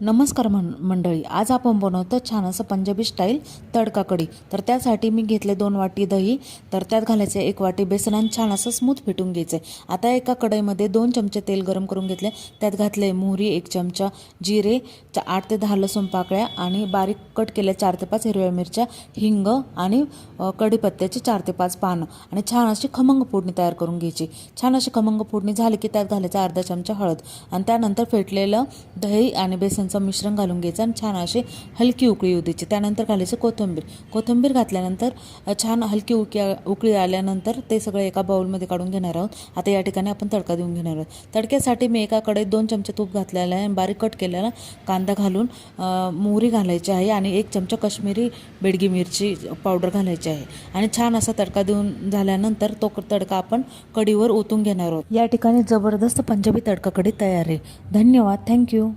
नमस्कार मं मंडळी. आज आपण बनवतो छान असं पंजाबी स्टाईल तडका कढी तर त्यासाठी मी घेतले दोन वाटी दही तर त्यात घालायचे एक वाटी बेसन आणि छान असं स्मूथ फेटून घ्यायचं. आता एका कढईमध्ये दोन चमचे तेल गरम करून घेतले. त्यात घातले मोहरी एक चमचा जिरे चा- आठ ते दहा लसूण पाकळ्या आणि बारीक कट केल्या चार ते पाच हिरव्या मिरच्या हिंग आणि कढीपत्त्याची चार ते पाच पानं आणि छान अशी खमंग फोडणी तयार करून घ्यायची. छान अशी खमंग फोडणी झाली की त्यात घालायचं अर्धा चमचा हळद आणि त्यानंतर फेटलेलं दही आणि बेसन बेसनचं मिश्रण घालून घ्यायचं आणि छान अशी हलकी उकळी येऊ द्यायची. त्यानंतर घालायचं कोथिंबीर. कोथिंबीर घातल्यानंतर छान हलकी उकळी उकळी आल्यानंतर ते सगळं एका बाउलमध्ये काढून घेणार आहोत. आता या ठिकाणी आपण तडका देऊन घेणार आहोत. तडक्यासाठी मी एका कढईत दोन चमचे तूप घातलेलं आहे आणि बारीक कट केलेला कांदा घालून मोहरी घालायची आहे आणि एक चमचा काश्मीरी बेडगी मिरची पावडर घालायची आहे. आणि छान असा तडका देऊन झाल्यानंतर तो तडका आपण कडीवर ओतून घेणार आहोत. या ठिकाणी जबरदस्त पंजाबी तडका तयार आहे. धन्यवाद. थँक्यू.